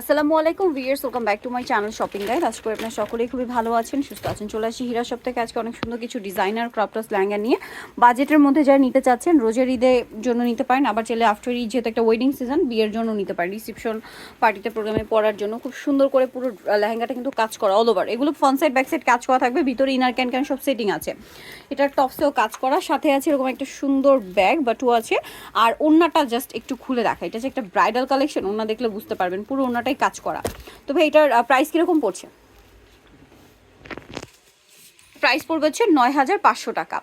আসসালামু আলাইকুম viewers welcome back to my channel shopping guide. আজ করে আপনার সকলেই খুবই ভালো আছেন, সুস্থ আছেন। চলে আসি হীরা সব থেকে আজকে অনেক সুন্দর কিছু ডিজাইনার ক্রাফটস লেহেঙ্গা নিয়ে। বাজেটের মধ্যে যারা নিতে চাচ্ছেন, রোজের ঈদের জন্য নিতে পারেন, আবার চাইলে আফটার ঈদ যেহেতু একটা ওয়েডিং সিজন বিয়ের জন্য নিতে পারেন। রিসেপশন পার্টিতে প্রোগ্রামে পড়ার জন্য খুব সুন্দর করে পুরো লেহেঙ্গাটা কিন্তু কাজ করা অল ওভার এগুলো ফ্রন্ট সাইড ব্যাক সাইড কাজ করা থাকবে, ভিতরে ইনার ক্যান ক্যান সব সেটিং আছে। এটার টপসেও কাজ করা, সাথে আছে এরকম একটা সুন্দর ব্যাগ বা টু আছে। আর ওড়নাটা জাস্ট একটু খুলে দেখা, এটা যে একটা ব্রাইডাল কালেকশন ওড়না দেখলে বুঝতে পারবেন, পুরো ওড়নাটাই কাজ করা। তো ভাই, এটার প্রাইস কীরকম পড়ছে? প্রাইস পড়বে হচ্ছে নয় হাজার পাঁচশো টাকা।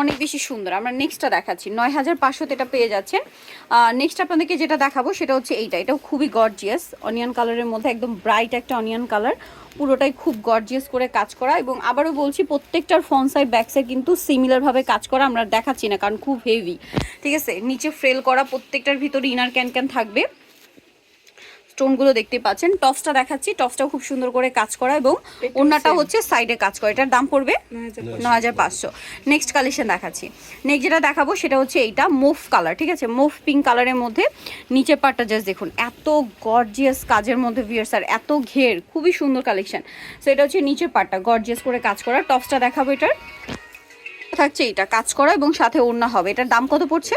অনেক বেশি সুন্দর। আমরা নেক্সটটা দেখাচ্ছি। নয় হাজার পাঁচশোতে এটা পেয়ে যাচ্ছেন। নেক্সট আপনাদেরকে যেটা দেখাবো সেটা হচ্ছে এইটা। এটাও খুবই গর্জিয়াস অনিয়ন কালারের মধ্যে একদম ব্রাইট একটা অনিয়ন কালার পুরোটাই খুব গর্জিয়াস করে কাজ করা। এবং আবারও বলছি, প্রত্যেকটার ফ্রন্ট সাইড ব্যাক সাইড কিন্তু সিমিলারভাবে কাজ করা আমরা দেখাচ্ছি না, কারণ খুব হেভি ঠিক আছে? নিচে ফ্রেল করা প্রত্যেকটার ভিতরে ইনার ক্যান ক্যান থাকবে। স্টোনগুলো দেখতে পাচ্ছেন। টপসটা দেখাচ্ছি। টপসটাও খুব সুন্দর করে কাজ করা এবং ওড়নাটা হচ্ছে সাইডে কাজ করা। এটার দাম পড়বে ন হাজার পাঁচশো। নেক্সট কালেকশন দেখাচ্ছি। নেক্সট যেটা দেখাবো সেটা হচ্ছে এইটা মুভ কালার ঠিক আছে? মুভ পিঙ্ক কালারের মধ্যে নিচের পাটটা জাস্ট দেখুন। এত গর্জিয়াস কাজের মধ্যে ভিয়ার্স আর এত ঘের খুবই সুন্দর কালেকশন সো এটা হচ্ছে নিচের পাটটা গর্জিয়াস করে কাজ করা। টপসটা দেখাবো এটার। থাকছে এটা কাজ করা এবং সাথে ওড়না হবে। এটার দাম কত পড়ছে?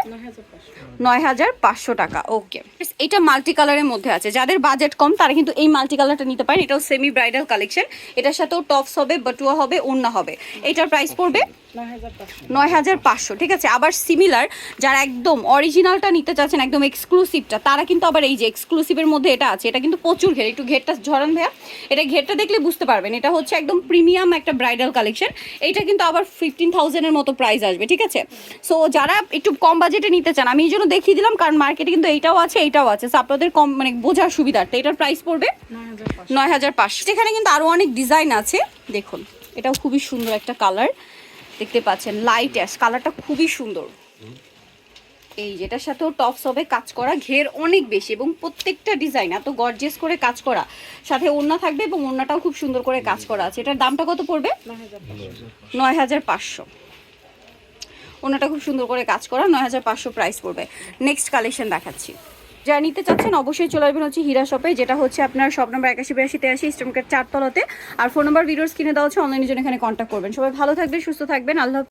নয় হাজার পাঁচশো। টাকা ওকে এটা মাল্টি কালারের মধ্যে আছে। যাদের বাজেট কম, তারা কিন্তু এই মাল্টি কালারটা নিতে পারেন। এটাও সেমি ব্রাইডাল কালেকশন এটার সাথেও টপস হবে বটুয়া হবে, ওড়না হবে। এটার প্রাইস পড়বে নয় হাজার পাঁচশো। ঠিক আছে? আবার সিমিলার যারা একদম অরিজিনালটা নিতে চাচ্ছেন, একদম এক্সক্লুসিভটা তারা কিন্তু আবার এই যে এক্সক্লুসিভের মধ্যে এটা আছে। এটা কিন্তু প্রচুর ঘের। একটু ঘেরটা ঝরান ভাইয়া। এটা ঘেরটা দেখলে বুঝতে পারবেন। এটা হচ্ছে একদম প্রিমিয়াম একটা ব্রাইডাল কালেকশন এইটা কিন্তু আবার ফিফটিন থাউজেন্ডের মতো প্রাইস আসবে। ঠিক আছে? সো যারা একটু কম বাজেটে নিতে চান, আমি এই জন্য দেখিয়ে দিলাম, কারণ মার্কেটে কিন্তু এইটাও আছে, এইটাও আছে। আপনাদের কম মানে বোঝার সুবিধার্থে এটার প্রাইস পড়বে নয় হাজার পাঁচশো। এখানে কিন্তু আরও অনেক ডিজাইন আছে। দেখুন, এটাও খুবই সুন্দর একটা কালার দেখতে পাচ্ছেন লাইট অ্যাশ কালারটা খুবই সুন্দর। এই যেটার সাথেও টপস হবে, কাজ করা ঘের অনেক বেশি এবং প্রত্যেকটা ডিজাইন এত গর্জেস করে কাজ করা। সাথে ওড়না থাকবে এবং ওড়নাটাও খুব সুন্দর করে কাজ করা আছে। এটার দামটা কত পড়বে? নয় হাজার পাঁচশো। ওনাটা খুব সুন্দর করে কাজ করা, নয় হাজার পাঁচশো প্রাইস পড়বে। নেক্সট কালেকশন দেখাচ্ছি। যারা নিতে চাচ্ছেন অবশ্যই চলে আসবেন হচ্ছে হীরা শপে যেটা হচ্ছে আপনার সব নম্বর একাশি, বিরাশি, তেরাশি স্টমকের চারতলাতে। আর ফোন নম্বর ভিডিওস কিনে দেওয়া হচ্ছে অনলাইনের জন্য এখানে কন্ট্যাক্ট করবেন। সবাই ভালো থাকবেন, সুস্থ থাকবেন, আল্লাহ